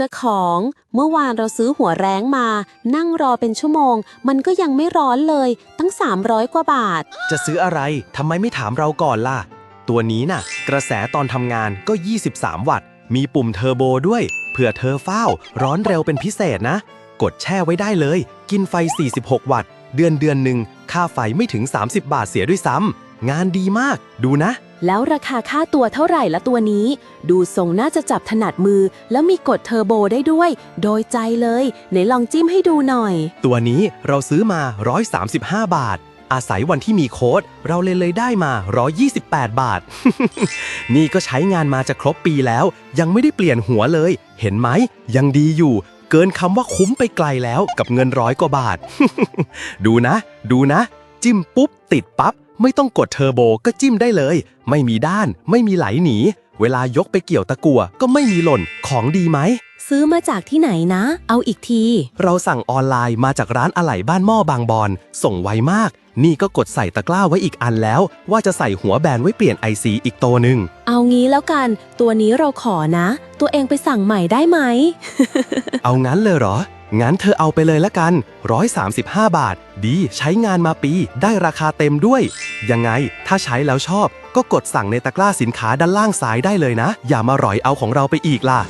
เจ้าของเมื่อวานเราซื้อหัวแรงมา นั่งรอเป็นชั่วโมง มันก็ยังไม่ร้อนเลยตั้ง 300 กว่าบาท จะซื้ออะไรทำไมไม่ถามเราก่อนล่ะ ตัวนี้น่ะ กระแสตอนทำงานก็ 23 วัตต์ มีปุ่มเทอร์โบด้วย เผื่อเธอเฝ้า ร้อนเร็วเป็นพิเศษนะ กดแช่ไว้ได้เลย กินไฟ 46 วัตต์ เดือนเดือนหนึ่งค่าไฟไม่ถึง 30 บาทเสียด้วยซ้ำงานดีมากดูนะ แล้วราคาค่าตัวเท่าไหร่ละตัวนี้ ดูทรงน่าจะจับถนัดมือ แล้วมีกดเทอร์โบได้ด้วย โดยใจเลยไหนลองจิ้มให้ดูหน่อย ตัวนี้เราซื้อมา 135 บาท อาศัยวันที่มีโค้ด เราเลยเลยได้มา 128 บาท นี่ก็ใช้งานมาจะครบปีแล้ว ยังไม่ได้เปลี่ยนหัวเลย เห็นไหม ยังดีอยู่ เกินคำว่าคุ้มไปไกลแล้วกับเงินร้อยกว่าบาท ดูนะ ดูนะ จิ้มปุ๊บติดปั๊บ ไม่ต้องกดเทอร์โบก็จิ้มได้เลย ไม่มีด้าน ไม่มีไหลหนี เวลายกไปเกี่ยวตะกั่วก็ไม่มีหล่น ของดีไหม ซื้อมาจากที่ไหนนะ เอาอีกที เราสั่งออนไลน์มาจากร้านอะไหล่บ้านหม้อบางบอน ส่งไวมาก นี่ก็กดใส่ตะกร้าไว้อีกอันแล้ว ว่าจะใส่หัวแบนไว้เปลี่ยนไอซีอีกตัวหนึ่ง เอางี้แล้วกัน ตัวนี้เราขอนะ ตัวเองไปสั่งใหม่ได้ไหม เอางั้นเลยเหรอ งั้นเธอเอาไปเลยละกัน 135 บาท ดีใช้งานมาปีได้ราคาเต็มด้วย ยังไงถ้าใช้แล้วชอบ ก็กดสั่งในตะกร้าสินค้าด้านล่างซ้ายได้เลยนะ อย่ามาหรอยเอาของเราไปอีกล่ะ